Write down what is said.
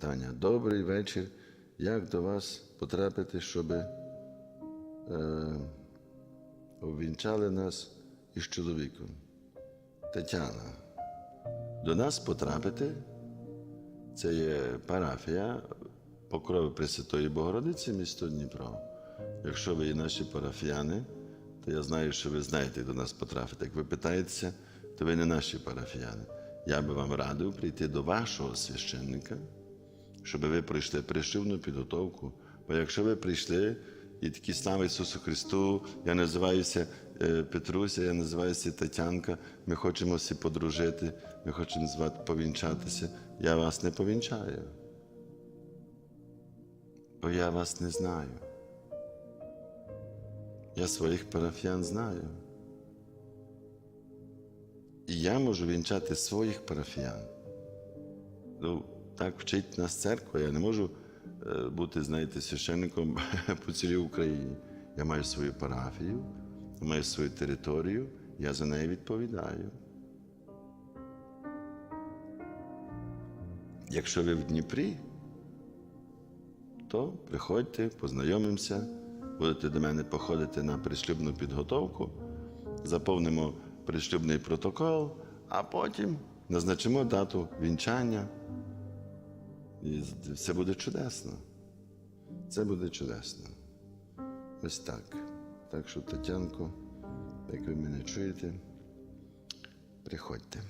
Таня, добрий вечір. Як до вас потрапити, щоб е, обвінчали нас із чоловіком? Тетяна, до нас потрапити це є парафія Покрови Пресвятої Богородиці, місто Дніпро. Якщо ви є наші парафіяни, то я знаю, що ви знаєте, як до нас потрапити. Як ви питаєтеся, то ви не наші парафіяни. Я би вам радив прийти до вашого священника, щоб ви пройшли прищивну підготовку. Бо якщо ви прийшли і такі слава Ісусу Христу, я називаюся е, Петруся, я називаюся Тетянка, ми хочемо всі подружити, ми хочемо з вами повінчатися, я вас не повінчаю. Бо я вас не знаю. Я своїх парафіян знаю. І я можу вінчати своїх парафіян. Так вчить нас церква. Я не можу е, бути, знаєте, священником по цілій Україні. Я маю свою парафію, маю свою територію, я за неї відповідаю. Якщо ви в Дніпрі, то приходьте, познайомимося, будете до мене походити на пришлюбну підготовку, заповнимо пришлюбний протокол, а потім назначимо дату вінчання. І все буде чудесно. Це буде чудесно. Ось так. Так що, Тетянко, як ви мене чуєте, приходьте.